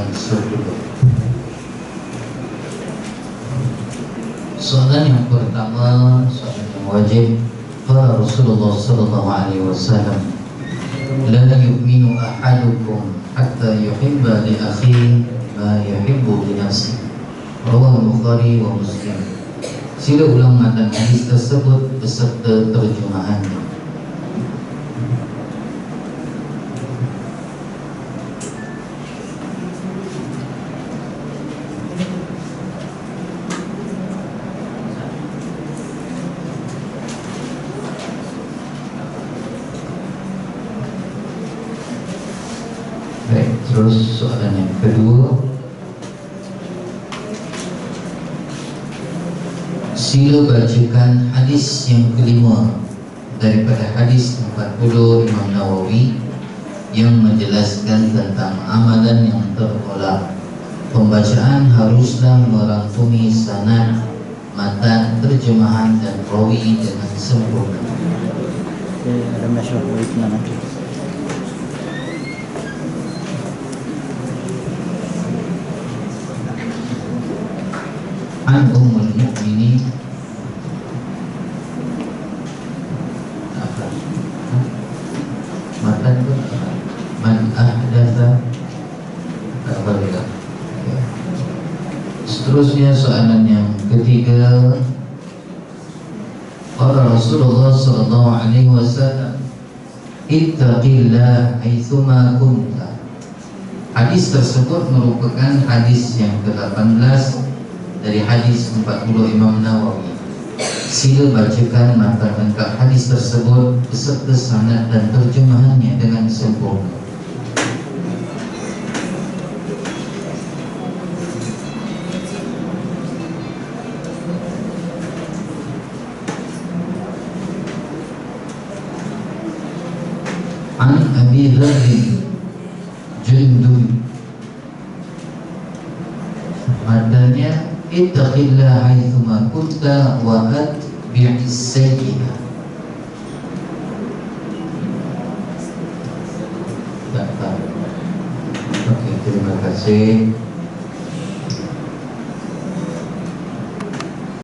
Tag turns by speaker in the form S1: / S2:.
S1: dan sepuluh. Soalan yang pertama, soalan yang wajib. Qala Rasulullah sallallahu alaihi wasallam, "La yu'minu ahadukum hatta yuhibba li akhihi ma yuhibbu li nafsihi." Rawahu Bukhari wa Muslim. Sila ulang matan hadis tersebut beserta terjemahannya. Baik, terus soalan yang kedua. Sila bacakan hadis yang kelima Daripada hadis 40 Imam Nawawi Yang menjelaskan tentang amalan yang tertolak Pembacaan haruslah merangkumi sanad Matan, terjemahan dan rawi dengan sempurna.
S2: Ada masyarakat baiknya nanti.
S1: antum mukmini apa? Mata itu man ahdasa tak boleh lah. seterusnya soalan yang ketiga. Kata Rasulullah sallallahu alaihi wasallam Ittaqillah haitsuma kunta. Hadis tersebut merupakan hadis yang ke-18 dari hadis 40 Imam Nawawi. Sila bacakan matan lengkap hadis tersebut beserta sanad dan terjemahannya dengan sempurna. An Abi Dharr Jundub Madanya اتق الله حيثما كنت واتبع السيئة terima kasih.